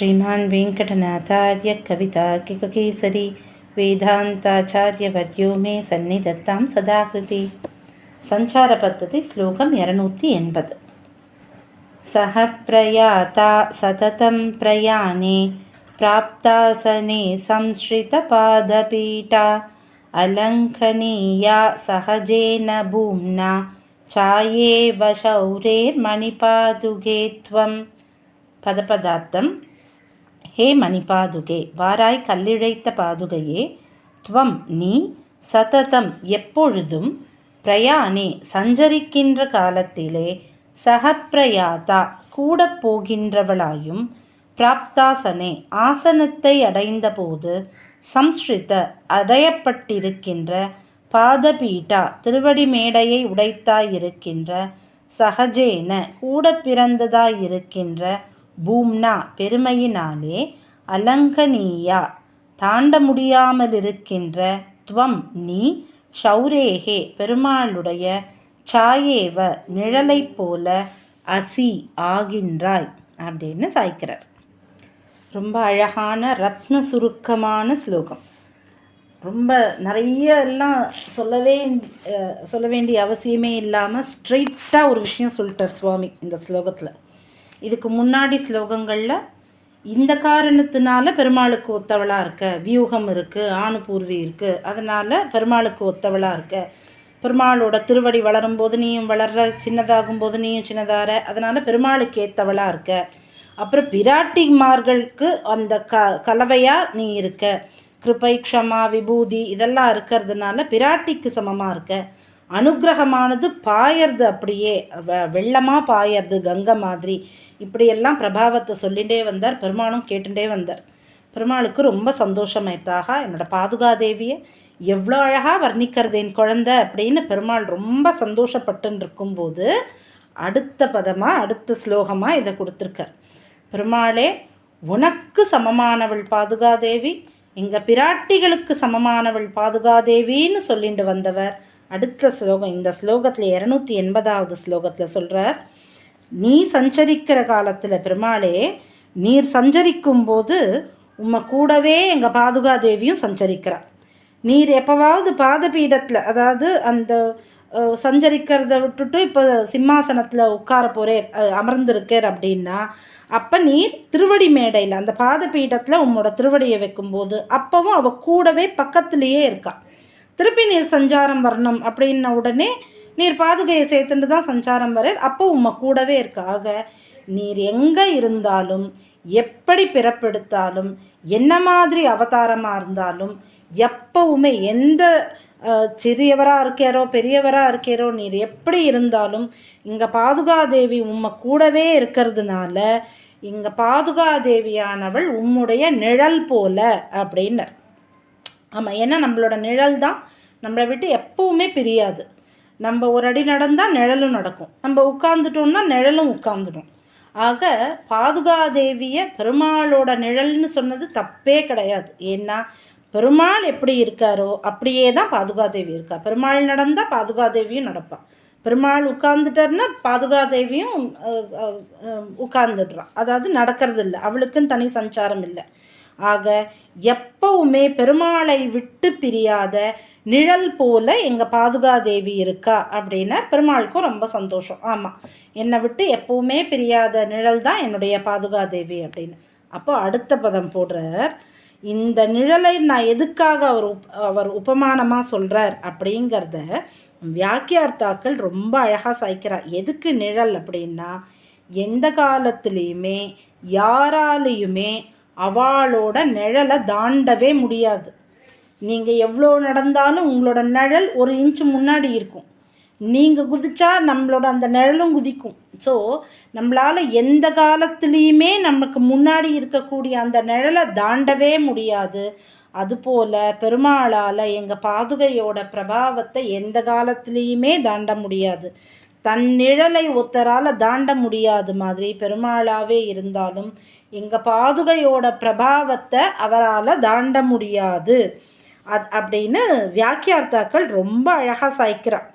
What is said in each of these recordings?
श्रीमान् वेङ्कटनाचार्यकविता किककेसरि वेदान्ताचार्यवर्यो मे सन्निधत्तां सदाकृति। सञ्चारपद्धतिः श्लोकं एरनूति एन्पत् सहप्रयाता सततं प्रयाणे प्राप्तासने संश्रितपादपीठा अलङ्कनीया सहजे न भूम्ना चायेवशौरेर्मणिपादुगे त्वं। पदपदार्थं ஹே மணிபாதுகே வாராய் கல்லிழைத்த பாதுகையே துவம் நீ சததம் எப்பொழுதும் பிரயாணே சஞ்சரிக்கின்ற காலத்திலே சகப்பிரயாதா கூட போகின்றவளாயும் பிராப்தாசனே ஆசனத்தை அடைந்தபோது சம்ஸ்கிருத அடையப்பட்டிருக்கின்ற பாதபீட்டா திருவடி மேடையை உடைத்தாயிருக்கின்ற சகஜேன கூட பிறந்ததாயிருக்கின்ற பூம்னா பெருமையினாலே அலங்கனீயா. தாண்ட முடியாமலிருக்கின்ற துவம் நீ ஷௌரேகே பெருமாளுடைய சாயேவ நிழலைப் போல அசி ஆகின்றாய் அப்படின்னு சாய்க்கிறார். ரொம்ப அழகான ரத்ன சுருக்கமான ஸ்லோகம். ரொம்ப நிறைய எல்லாம் சொல்லவே சொல்ல வேண்டிய அவசியமே இல்லாமல் ஸ்ட்ரெயிட்டாக ஒரு விஷயம் சொல்லிட்டார் சுவாமி இந்த ஸ்லோகத்தில். இதுக்கு முன்னாடி ஸ்லோகங்களில் இந்த காரணத்தினால பெருமாளுக்கு ஒத்தவளாக இருக்க வியூகம் இருக்குது ஆணுபூர்வி இருக்குது அதனால் பெருமாளுக்கு ஒத்தவளாக இருக்க. பெருமாளோட திருவடி வளரும் போது நீயும் வளர்ற சின்னதாகும் போது நீயும் சின்னதார அதனால் பெருமாளுக்கு ஏற்றவளாக இருக்க. அப்புறம் பிராட்டிமார்களுக்கு அந்த க கலவையாக நீ இருக்க. கிருபை க்ஷமா விபூதி இதெல்லாம் இருக்கிறதுனால பிராட்டிக்கு சமமாக இருக்க. அனுக்கிரகமானது பாயறது அப்படியே வெ- பாயறது கங்கை மாதிரி. இப்படியெல்லாம் பிரபாவத்தை சொல்லிகிட்டே வந்தார் பெருமாளும் கேட்டுட்டே வந்தார். பெருமாளுக்கு ரொம்ப சந்தோஷமாயித்தாக என்னோட பாதுகாதேவியை எவ்வளோ அழகாக வர்ணிக்கிறது என் குழந்தை அப்படின்னு பெருமாள் ரொம்ப சந்தோஷப்பட்டுன்னு இருக்கும்போது அடுத்த பதமாக அடுத்த ஸ்லோகமாக இதை கொடுத்துருக்கார். பெருமாளே உனக்கு சமமானவள் பாதுகாதேவி எங்கள் பிராட்டிகளுக்கு சமமானவள் பாதுகாதேவின்னு சொல்லிட்டு வந்தவர். அடுத்த ஸ்லோகம் இந்த ஸ்லோகத்தில் இரநூத்தி எண்பதாவது ஸ்லோகத்தில் சொல்கிறார் நீ சஞ்சரிக்கிற காலத்தில் பெருமாளே நீர் சஞ்சரிக்கும் போது உம்மை கூடவே எங்கள் பாதுகா தேவியும் சஞ்சரிக்கிறார். நீர் எப்போவாவது பாதபீடத்தில் அதாவது அந்த சஞ்சரிக்கிறத விட்டுட்டு இப்போ சிம்மாசனத்தில் உட்கார போகிறே அமர்ந்திருக்கேர் அப்படின்னா அப்போ நீர் திருவடி மேடையில் அந்த பாதபீடத்தில் உம்மோட திருவடியை வைக்கும்போது அப்போவும் அவள் கூடவே பக்கத்துலேயே இருக்காள் திருப்பி நீர் சஞ்சாரம் வரணும் அப்படின்ன உடனே நீர் பாதுகையை சேர்த்துட்டு தான் சஞ்சாரம் வர அப்போ உம்மை கூடவே இருக்காக நீர் எங்கே இருந்தாலும் எப்படி பிறப்பெடுத்தாலும் என்ன மாதிரி அவதாரமாக இருந்தாலும் எப்பவுமே எந்த சிறியவராக இருக்காரோ பெரியவராக இருக்காரோ நீர் எப்படி இருந்தாலும் இங்கே பாதுகாதேவி உம்மை கூடவே இருக்கிறதுனால இங்கே பாதுகாதேவியானவள் உம்முடைய நிழல் போல அப்படின்னர். ஆமாம் ஏன்னா நம்மளோட நிழல் தான் நம்மளை விட்டு எப்பவுமே பிரியாது. நம்ம ஒரு அடி நடந்தால் நிழலும் நடக்கும். நம்ம உட்காந்துட்டோம்னா நிழலும் உட்காந்துடும் ஆக பாதுகாதேவியை பெருமாளோட நிழல்னு சொன்னது தப்பே கிடையாது. ஏன்னா பெருமாள் எப்படி இருக்காரோ அப்படியே தான் பாதுகாதேவி இருக்கா. பெருமாள் நடந்தால் பாதுகாதேவியும் நடப்பாள் பெருமாள் உட்கார்ந்துட்டார்னா பாதுகாதேவியும் உட்கார்ந்துடுறான். அதாவது நடக்கிறது இல்லை அவளுக்குன்னு தனி சஞ்சாரம் இல்லை. ஆக எப்பவுமே பெருமாளை விட்டு பிரியாத நிழல் போல எங்கள் பாதுகாதேவி இருக்கா அப்படின்னா பெருமாளுக்கும் ரொம்ப சந்தோஷம். ஆமாம் என்னை விட்டு எப்பவுமே பிரியாத நிழல் தான் என்னுடைய பாதுகாதேவி அப்படின்னு. அப்போ அடுத்த பதம் போடுறார். இந்த நிழலை நான் எதுக்காக அவர் உப் அவர் உபமானமாக சொல்கிறார் அப்படிங்கிறத வியாக்கியார்த்தாக்கள் ரொம்ப அழகாக சாய்க்கிறார் எதுக்கு நிழல் அப்படின்னா எந்த காலத்துலேயுமே யாராலையுமே அவளோட நிழலை தாண்டவே முடியாது. நீங்கள் எவ்வளோ நடந்தாலும் உங்களோட நிழல் ஒரு இன்ச்சு முன்னாடி இருக்கும். நீங்கள் குதிச்சா நம்மளோட அந்த நிழலும் குதிக்கும். ஸோ நம்மளால் எந்த காலத்துலேயுமே நமக்கு முன்னாடி இருக்கக்கூடிய அந்த நிழலை தாண்டவே முடியாது. அதுபோல் பெருமாளால் எங்கள் பாதுகையோட பிரபாவத்தை எந்த காலத்துலேயுமே தாண்ட முடியாது. தன் நிழலை ஒத்தரால் தாண்ட முடியாது மாதிரி பெருமாளாவே இருந்தாலும் எங்கள் பாதுகையோட பிரபாவத்தை அவரால் தாண்ட முடியாது. அது அப்படின்னு வியாக்கியார்த்தாக்கள் ரொம்ப அழகாக சாய்க்கிறார்.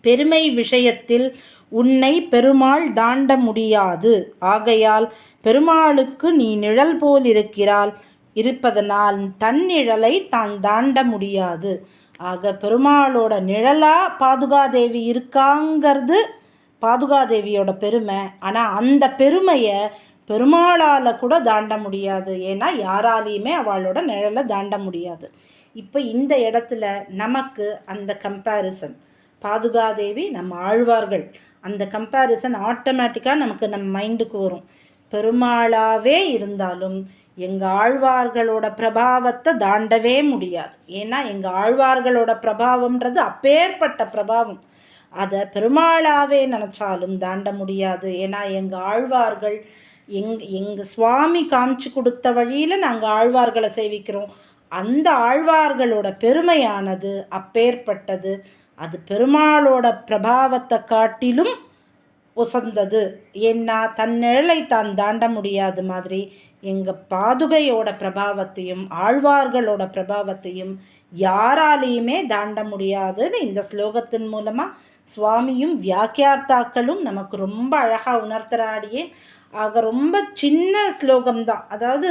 பெருமை விஷயத்தில் உன்னை பெருமாள் தாண்ட முடியாது. ஆகையால் பெருமாளுக்கு நீ நிழல் போல் இருக்கிறாள். இருப்பதனால் தன் நிழலை தான் தாண்ட முடியாது. ஆக பெருமாளோட நிழலாக பாதுகாதேவி இருக்காங்கிறது பாதுகாதேவியோட பெருமை. ஆனால் அந்த பெருமையை பெருமாளால் கூட தாண்ட முடியாது. ஏன்னா யாராலையுமே அவளோட நிழலை தாண்ட முடியாது. இப்போ இந்த இடத்துல நமக்கு அந்த கம்பேரிசன் பாதுகாதேவி நம்ம ஆழ்வார்கள். அந்த கம்பேரிசன் ஆட்டோமேட்டிக்காக நமக்கு நம்ம மைண்டுக்கு வரும். பெருமாளாவே இருந்தாலும் எங்கள் ஆழ்வார்களோட பிரபாவத்தை தாண்டவே முடியாது. ஏன்னா எங்கள் ஆழ்வார்களோட பிரபாவம்ன்றது அப்பேற்பட்ட பிரபாவம். அதை பெருமாளாவே நினச்சாலும் தாண்ட முடியாது. ஏன்னா எங்கள் ஆழ்வார்கள் எங் எங்கள் சுவாமி காமிச்சு கொடுத்த வழியில் நாங்கள் ஆழ்வார்களை சேவிக்கிறோம். அந்த ஆழ்வார்களோட பெருமையானது அப்பேற்பட்டது. அது பெருமாளோட பிரபாவத்தை காட்டிலும் உசந்தது. ஏன்னா தன்னிழலை தான் தாண்ட முடியாத மாதிரி. எங்கள் பாதுகையோட பிரபாவத்தையும் ஆழ்வார்களோட பிரபாவத்தையும் யாராலேயுமே தாண்ட முடியாதுன்னு இந்த ஸ்லோகத்தின் மூலமாக சுவாமியும் வியாக்கியார்த்தாக்களும் நமக்கு ரொம்ப அழகாக உணர்த்துறாடியே ஆக ரொம்ப சின்ன ஸ்லோகம் தான் அதாவது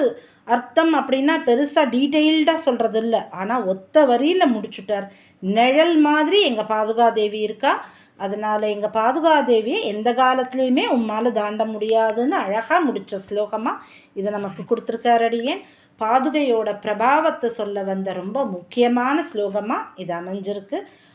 அர்த்தம் அப்படின்னா பெருசாக டீட்டெயில்டாக சொல்கிறது இல்லை ஆனால் ஒத்த வரியில் முடிச்சுட்டார். நிழல் மாதிரி எங்கள் பாதுகாதேவி இருக்கா? அதனால் எங்கள் பாதுகாதேவியை எந்த காலத்துலேயுமே உம்மால் தாண்ட முடியாதுன்னு அழகாக முடித்த ஸ்லோகமாக இதை நமக்கு கொடுத்துருக்காரடியேன் பாதுகையோட பிரபாவத்தை சொல்ல வந்த ரொம்ப முக்கியமான ஸ்லோகமாக இது அமைஞ்சிருக்கு.